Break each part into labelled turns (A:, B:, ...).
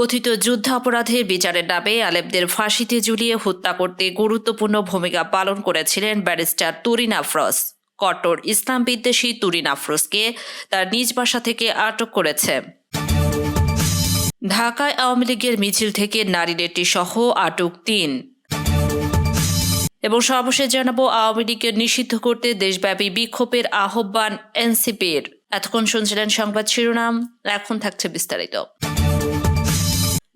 A: কথিত যুদ্ধাপরাধের বিচারের নামে আলেমদের ফাঁসিতে ঝুলিয়ে হত্যা করতে গুরুত্বপূর্ণ ভূমিকা পালন করেছিলেন ব্যারিস্টার তুরিন আফরোজ। কট্টর ইসলাম বিদ্বেষী তুরিন আফরোজকে তার নিজ বাসা থেকে আটক করেছে। ঢাকায় আওয়ামী লীগের মিছিল থেকে নারী নেত্রী সহ আটক তিন। এবং সর্বশেষ জানাব, আওয়ামী লীগকে নিষিদ্ধ করতে দেশব্যাপী বিক্ষোভের আহ্বান এনসিপির। এতক্ষণ শুনছিলেন সংবাদ শিরোনাম, এখন থাকছে বিস্তারিত।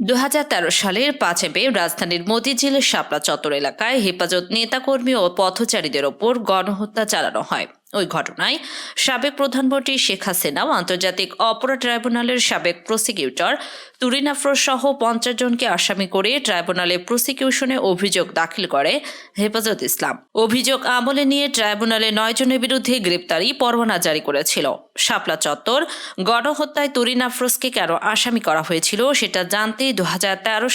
A: দু হাজার তেরো সালের পাঁচ মে রাজধানীর মতিঝিলের শাপলা চত্বর এলাকায় হেফাজত নেতাকর্মী ও পথচারীদের ওপর গণহত্যা চালানো হয়। ওই ঘটনায় সাবেক প্রধানমন্ত্রী শেখ হাসিনাও আন্তর্জাতিক অপরাধ ট্রাইব্যুনালের সাবেক প্রসিকিউটর তুরিন আফরোজ সহ পঞ্চাশ জনকে আসামি করে ট্রাইব্যুনালে প্রসিকিউশনে অভিযোগ দাখিল করে হেফাজত ইসলাম। অভিযোগ আমলে নিয়ে ট্রাইব্যুনালে নয় জনের বিরুদ্ধে গ্রেপ্তারি পরোয়ানা জারি করেছিল। শাপলা চত্বর গণহত্যায় তুরিন আফরোজকে কেন আসামি করা হয়েছিল সেটা জানতে দু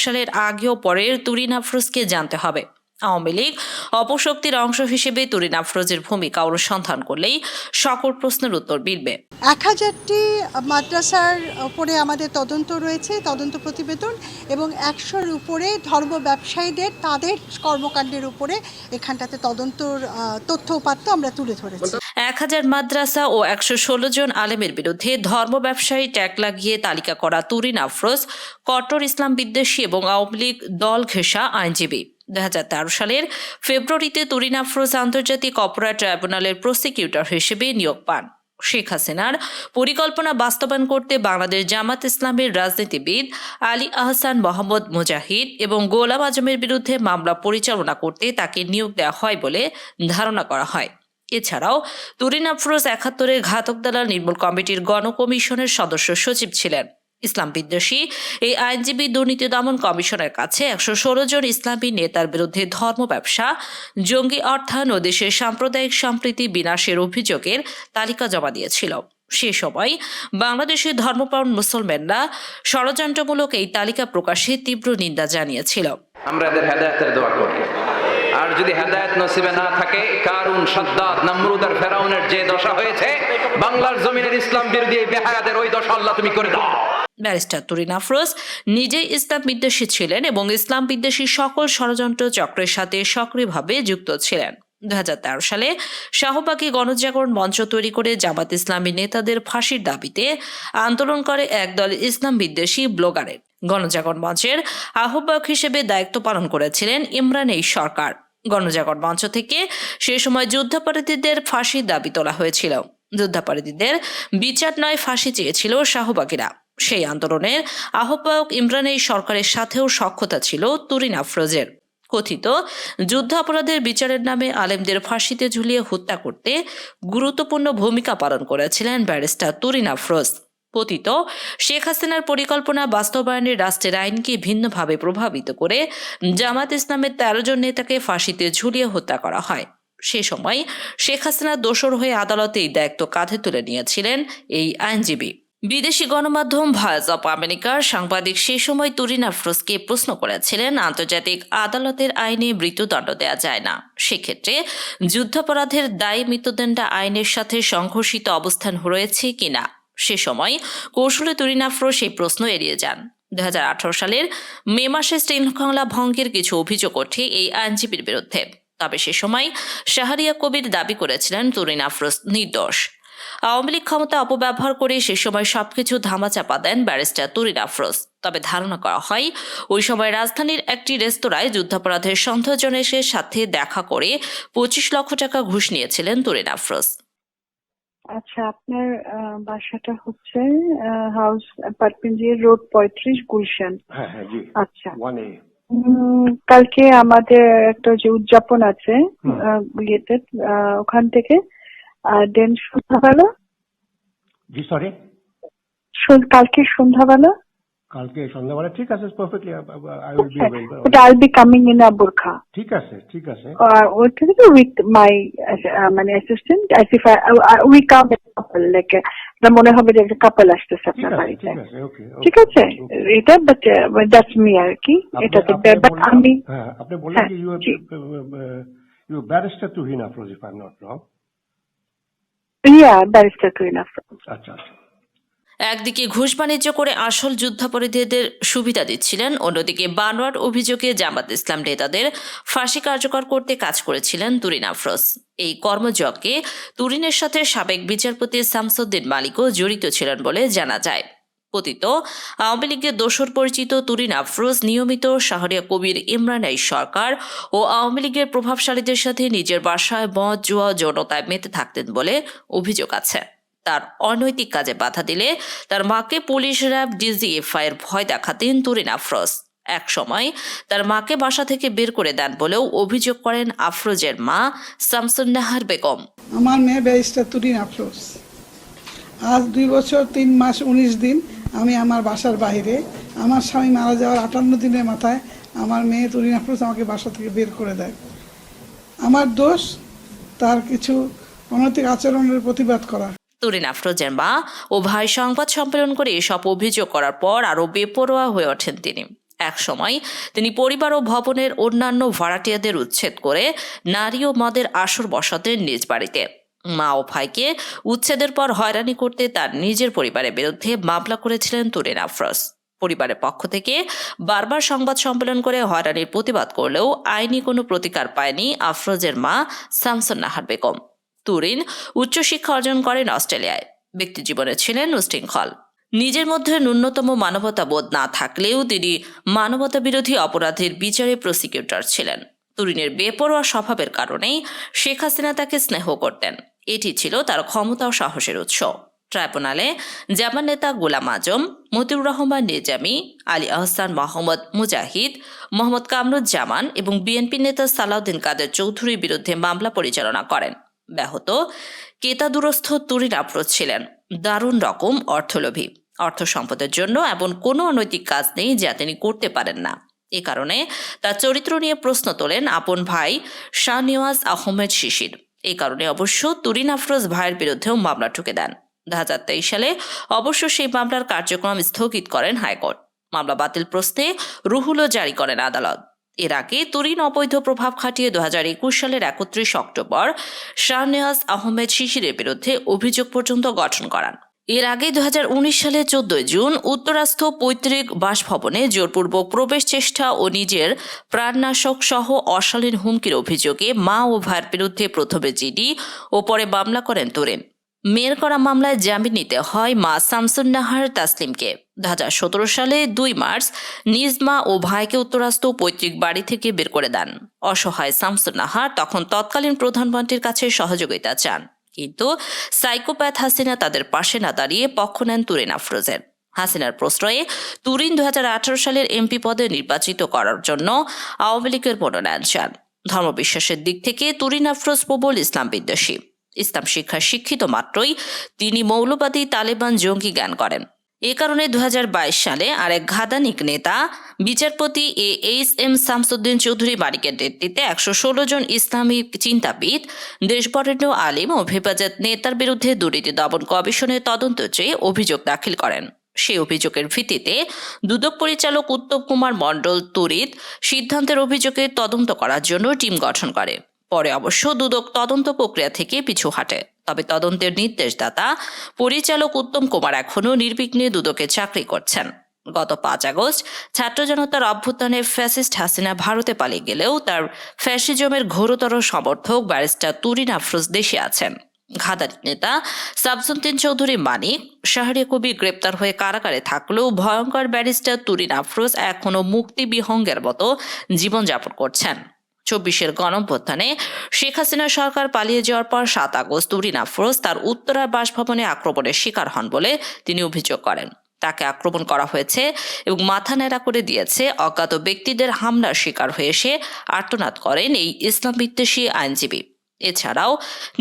A: সালের আগেও পরের তুরিন আফরোজকে জানতে হবে। আওয়ামী লীগ অপশক্তির অংশ হিসেবে তুরিন আফরোজের ভূমিকা অনুসন্ধান করলেই সকল প্রশ্নের উত্তর মিলবে।
B: এক হাজারটি মাদ্রাসার উপরে আমাদের তদন্ত রয়েছে তদন্ত প্রতিবেদন এবং একশোর উপরে ধর্ম ব্যবসায়ীদের তাদের কর্মকাণ্ডের উপরে এখানটাতে তদন্তর তথ্য উপাত্ত আমরা তুলে ধরেছি।
A: এক হাজার মাদ্রাসা ও একশো ষোলো জন আলেমের বিরুদ্ধে ধর্ম ব্যবসায়ী ট্যাগ লাগিয়ে তালিকা করা তুরিন আফরোজ কট্টর ইসলাম বিদ্বেষী এবং আওয়ামী লীগ দল ঘেঁষা আইনজীবী। দু হাজার তেরো সালের ফেব্রুয়ারিতে তুরিন আফরোজ আন্তর্জাতিক অপরাধ ট্রাইব্যুনালের প্রসিকিউটর হিসেবে নিয়োগ পান। শেখ হাসিনার পরিকল্পনা বাস্তবায়ন করতে বাংলাদেশ জামাত ইসলামের রাজনীতিবিদ আলী আহসান মোহাম্মদ মুজাহিদ এবং গোলাম আজমের বিরুদ্ধে মামলা পরিচালনা করতে তাকে নিয়োগ দেওয়া হয় বলে ধারণা করা হয়। এছাড়াও তুরিন আফরোজ একাত্তরের ঘাতক দালাল নির্মূল কমিটির গণকমিশনের সদস্য সচিব ছিলেন। ইসলাম বিদ্বেষী। এই আইনজীবী দুর্নীতি দমন কমিশনের কাছে একশো ষোলো জন ইসলামী নেতার বিরুদ্ধে ধর্ম ব্যবসা, জঙ্গি অর্থায়ন ও দেশের সাম্প্রদায়িক সম্প্রীতি বিনাশের অভিযোগের তালিকা জমা দিয়েছিল। সে সময় বাংলাদেশের ধর্মপ্রাণ মুসলমানরা ষড়যন্ত্রমূলক এই তালিকা প্রকাশে তীব্র নিন্দা জানিয়েছিল।
C: আমরা এদের হেদায়তের দোয়া করি আর যদি হেদায়ত নসিবে না থাকে, কারুন সাদ্দাত নমরুদ আর ফেরাউনের যে দশা হয়েছে, বাংলার জমিনের ইসলাম বিরোধী এই বেহায়াদের ওই দশা আল্লাহ তুমি করে দাও।
A: ব্যারিস্টার তুরিন আফরোজ নিজেই ইসলাম বিদ্বেষী ছিলেন এবং ইসলাম বিদ্বেষী সকল ষড়যন্ত্র চক্রের সাথে সক্রিয়ভাবে যুক্ত ছিলেন। দুহাজার তেরো সালে শাহবাগে গণজাগরণ মঞ্চ তৈরি করে জামাত ইসলামী নেতাদের ফাঁসির দাবিতে আন্দোলন করে একদল ইসলাম বিদ্বেষী ব্লগারের। গণজাগরণ মঞ্চের আহ্বায়ক হিসেবে দায়িত্ব পালন করেছিলেন ইমরান এই সরকার। গণজাগরণ মঞ্চ থেকে সে সময় যুদ্ধাপরাধীদের ফাঁসির দাবি তোলা হয়েছিল। যুদ্ধাপরাধীদের বিচার নয়, ফাঁসি চেয়েছিল শাহবাগীরা। সেই আন্দোলনের আহ্বায়ক ইমরান এই সরকারের সাথেও সক্ষতা ছিল তুরিন আফরোজের। কথিত যুদ্ধাপরাধের বিচারের নামে আলেমদের ফাঁসিতে ঝুলিয়ে হত্যা করতে গুরুত্বপূর্ণ ভূমিকা পালন করেছিলেন ব্যারিস্টার তুরিন আফরোজ। পতিত শেখ হাসিনার পরিকল্পনা বাস্তবায়নের রাষ্ট্রের আইনকে ভিন্নভাবে প্রভাবিত করে জামাত ইসলামের তেরো জন নেতাকে ফাঁসিতে ঝুলিয়ে হত্যা করা হয়। সে সময় শেখ হাসিনা দোসর হয়ে আদালতে এই দায়িত্ব কাঁধে তুলে নিয়েছিলেন এই আইনজীবী। বিদেশি গণমাধ্যম ভয়েস অব আমেরিকার সাংবাদিক সে সময় তুরিন আফরোজকে প্রশ্ন করেছিলেন, আন্তর্জাতিক আদালতের আইনে মৃত্যুদণ্ড দেওয়া যায় না। সেক্ষেত্রে যুদ্ধাপরাধের দায়ী মৃত্যুদণ্ড আইনের সাথে সংঘর্ষিত অবস্থান রয়েছে কিনা? সে সময় কৌশলে তুরিন আফরোজ সেই প্রশ্ন এড়িয়ে যান। দুই হাজার আঠারো সালের মে মাসে শৃঙ্খলা ভঙ্গের কিছু অভিযোগ ওঠে এই আইনজীবীর বিরুদ্ধে। তবে সে সময় শাহরিয়া কবির দাবি করেছিলেন তুরিন আফরোজ নির্দোষ। আওয়ামী লীগ ক্ষমতা অপব্যবহার করে সে সময় সবকিছু ধামাচাপা দেন ব্যারিস্টার তুরিন আফরোজ। তবে ধারণা করা হয় ওই সময় রাজধানীর একটি রেস্তোরাঁয় যুদ্ধাপরাধের সন্দেহজনের সাথে দেখা করে পঁচিশ লক্ষ টাকা ঘুষ নিয়েছিলেন তুরিন আফরোজ।
D: আচ্ছা আপনার আহ, বাসাটা হচ্ছে হাউস পারপিনজি রোড পঁয়ত্রিশ গুলশান।
E: হ্যাঁ হ্যাঁ
D: আচ্ছা। কালকে আমাদের একটা যে উদযাপন আছে ইয়েতে ওখান থেকে দেন সন্ধ্যাবেলা?
E: জি সরি
D: কালকে সন্ধ্যাবেলা?
E: কালকে সন্ধ্যাবেলা ঠিক আছে perfectly I will be available
D: but I be coming in a burqa
E: ঠিক আছে ঠিক আছে।
D: ওটা তো উইথ মাই মানে assistant as if we come couple like মনে হবে যে একটা কাপল আসতেছে
E: ঠিক
D: আপনার
E: আছে
D: বাড়িতে।
E: ঠিক আছে
D: এটা বাট দ্যাটস মি আর কি। এটাতে বাট আমি
E: হ্যাঁ আপনি বললেন
D: হ্যাঁ,
E: যে you. You barrister to Hina Feroz if I am not wrong আচ্ছা আচ্ছা।
A: একদিকে ঘুষ বাণিজ্য করে আসল যুদ্ধাপরাধীদের সুবিধা দিচ্ছিলেন অন্যদিকে বানোয়ার অভিযোগে জামাত ইসলাম নেতাদের ফাঁসি কার্যকর করতে কাজ করেছিলেন তুরিন আফরোজ। এই কর্মযজ্ঞে তুরিনের সাথে সাবেক বিচারপতি শামসুদ্দিন মালিকও জড়িত ছিলেন বলে জানা যায়। পতিত আওয়ামী লীগের দোসর পরিচিত তুরিন আফরোজ নিয়মিত শাহরিয়া কবির ইমরান এই সরকার ও আওয়ামী লীগের প্রভাবশালীদের সাথে নিজের বাসায় মদ, জুয়া যৌনতায় মেতে থাকতেন বলে অভিযোগ আছে। তার অনৈতিক কাজে বাধা দিলে তার মাকে পুলিশ র্যাব, ডিজিএফআই এর ভয় দেখাতেন তুরিন আফরোজ। এক সময় তার মাকে বাসা থেকে বের করে দেন বলেও অভিযোগ করেন আফরোজের মা শামসুন্নাহার বেগম।
F: আমার মেয়ে ব্যারিস্টার তুরিন আফরোজ। আজ দুই বছর তিন মাস উনিশ দিন আমি আমার বাসার বাইরে আমার স্বামী মারা যাওয়ার আটান্ন দিনের মাথায় আমার মেয়ে তুরিন আফরোজ আমাকে বাসা থেকে বের করে দেয়। আমার দোষ তার কিছু অনৈতিক আচরণের প্রতিবাদ করা।
A: তুরিন আফরোজের মা ও ভাই সংবাদ সম্মেলন করে এসব অভিযোগ করার পর আরও বেপরোয়া হয়ে ওঠেন তিনি। এক সময় তিনি পরিবার ও ভবনের অন্যান্য ভাড়াটিয়াদের উচ্ছেদ করে নারী ও মদের আসর বসাতেন নিজ বাড়িতে। মা ও ভাইকে উচ্ছেদের পর হয়রানি করতে তার নিজের পরিবারের বিরুদ্ধে মামলা করেছিলেন তুরিন আফরোজ। পরিবারের পক্ষ থেকে বারবার সংবাদ সম্মেলন করে হয়রানির প্রতিবাদ করলেও আইনি কোনো প্রতিকার পায়নি আফরোজের মা শামসুন নাহার বেগম। তুরিন উচ্চশিক্ষা অর্জন করেন অস্ট্রেলিয়ায়। ব্যক্তিজীবনে ছিলেন উশৃঙ্খল। নিজের মধ্যে ন্যূনতম মানবতা বোধ না থাকলেও তিনি মানবতা বিরোধী অপরাধের বিচারে প্রসিকিউটর ছিলেন। তুরিনের বেপরোয়া স্বভাবের কারণেই শেখ হাসিনা তাকে স্নেহ করতেন। এটি ছিল তার ক্ষমতা ও সাহসের উৎস। ট্রাইব্যুনালে জামান নেতা গোলাম আজম, মতিউর রহমান নিজামী, আলী আহসান মোহাম্মদ মুজাহিদ, মোহাম্মদ কামরুজ্জামান এবং বিএনপি নেতা সালাউদ্দিন কাদের চৌধুরীর বিরুদ্ধে মামলা পরিচালনা করেন। ব্যাহত কেতাদুরস্থ তুরিন আফরোজ ছিলেন। দারুণ রকম অর্থলোভী। অর্থ সম্পদের জন্য এমন কোনো অনৈতিক কাজ নেই যা তিনি করতে পারেন না। এ কারণে তার চরিত্র নিয়ে প্রশ্ন তোলেন আপন ভাই শাহনিওয়াজ আহমেদ শিশির। এই কারণে অবশ্য তুরিন আফরোজ ভাইয়ের বিরুদ্ধেও মামলা ঠুকে দেন। দু হাজার তেইশ সালে অবশ্য সেই মামলার কার্যক্রম স্থগিত করেন হাইকোর্ট। মামলা বাতিল প্রশ্নে রুহুলও জারি করেন আদালত। এর আগে তুরিন অবৈধ প্রভাব খাটিয়ে দু হাজার একুশ সালের একত্রিশ অক্টোবর শাহনেওয়াজ আহমেদ শিশিরের বিরুদ্ধে অভিযোগ পর্যন্ত গঠন করান। এর আগে দু হাজার উনিশ সালে চোদ্দই জুন উত্তরাস্থ পৈতৃক বাসভবনে জোরপূর্বক প্রবেশ চেষ্টা ও নিজের প্রাণনাশক সহ অশালীন হুমকির অভিযোগে মা ও ভাইয়ের বিরুদ্ধে প্রথমে জিডি ও পরে মামলা করেন তুরেন। মেয়ের করা মামলায় জামিন নিতে হয় মা শামসুন্নাহার তাসলিমকে। দু হাজার সতেরো সালে দুই মার্চ নিজ মা ও ভাইকে উত্তরাস্ত পৈতৃক বাড়ি থেকে বের করে দেন। অসহায় শামসুন্নাহার তখন তৎকালীন প্রধানমন্ত্রীর কাছে সহযোগিতা চান। কিন্তু সাইকোপ্যাথ হাসিনা তাদের পাশে না দাঁড়িয়ে পক্ষ নেন তুরিন আফরোজের। হাসিনার প্রশ্রয়ে তুরিন দু হাজার আঠারো সালের এমপি পদে নির্বাচিত করার জন্য আওয়ামী লীগের মনোনয়ন চান। ধর্মবিশ্বাসের দিক থেকে তুরিন আফরোজ প্রবল ইসলাম বিদ্বেষী। ইসলাম শিক্ষা শিক্ষিত মাত্রই তিনি মৌলবাদী তালেবান জঙ্গি জ্ঞান করেন। এ কারণে দু হাজার বাইশ সালে আরেক ঘাদানিক নেতা, বিচারপতি A H M Shamsuddin Chowdhury বারিকের নেতৃত্বে একশো ষোলো জন ইসলামিক চিন্তাবিদ, দেশবরেণ্য আলিম ও হেফাজত নেতার বিরুদ্ধে দুর্নীতি দমন কমিশনের তদন্ত চেয়ে অভিযোগ দাখিল করেন। সেই অভিযোগের ভিত্তিতে দুদক পরিচালক উত্তম কুমার মণ্ডল তরিত সিদ্ধান্তের অভিযোগে তদন্ত করার জন্য টিম গঠন করে। পরে অবশ্য দুদক তদন্ত প্রক্রিয়া থেকে পিছু হাঁটে। তবে তদন্তের নির্দেশদাতা পরিচালক উত্তম কুমার এখনও নির্বিঘ্নে দুদকে চাকরি করছেন। গত পাঁচ আগস্ট ছাত্র জনতার অভ্যুত্থানে ফ্যাসিস্ট হাসিনা ভারতে পালিয়ে গেলেও তার ফ্যাসিজমের ঘোরতর সমর্থক ব্যারিস্টার তুরিন আফরোজ দেশে আছেন। ঘাদারি নেতা সাবসুদ্দিন চৌধুরী মানিক, শাহরিয়া কবি গ্রেপ্তার হয়ে কারাগারে থাকলেও ভয়ঙ্কর ব্যারিস্টার তুরিন আফরোজ এখনও মুক্তি বিহঙ্গের মতো জীবনযাপন করছেন। চব্বিশের গণঅভ্যুত্থানে শেখ হাসিনা সরকার পালিয়ে যাওয়ার পর সাত আগস্ট তুরিন আফরোজ তার উত্তরার বাসভবনে আক্রমণের শিকার হন বলে তিনি অভিযোগ করেন। তাকে আক্রমণ করা হয়েছে এবং মাথা ন্যাড়া করে দিয়েছে অজ্ঞাত ব্যক্তিদের হামলার শিকার হয়ে এসে আর্তনাদ করেন এই ইসলাম বিদ্বেষী আইনজীবী। এছাড়াও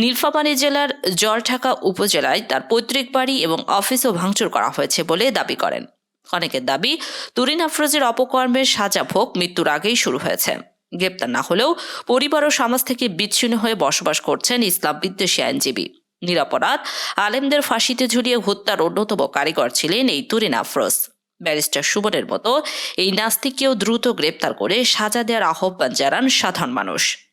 A: নীলফামারী জেলার জলঢাকা উপজেলায় তার পৈতৃক বাড়ি এবং অফিসও ভাঙচুর করা হয়েছে বলে দাবি করেন। অনেকের দাবি, তুরিন আফরোজের অপকর্মের সাজা ভোগ মৃত্যুর আগেই শুরু হয়েছে। গ্রেপ্তার না হলেও পরিবার ও সমাজ থেকে বিচ্ছিন্ন হয়ে বসবাস করছেন ইসলাম বিদ্বেষী আইনজীবী নিরাপরাধ আলেমদের ফাঁসিতে ঝুলিয়ে হত্যার অন্যতম কারিগর ছিলেন এই তুরিন আফরোজ। ব্যারিস্টার সুবনের মতো এই নাস্তিককেও দ্রুত গ্রেপ্তার করে সাজা দেওয়ার আহ্বান জানান সাধারণ মানুষ।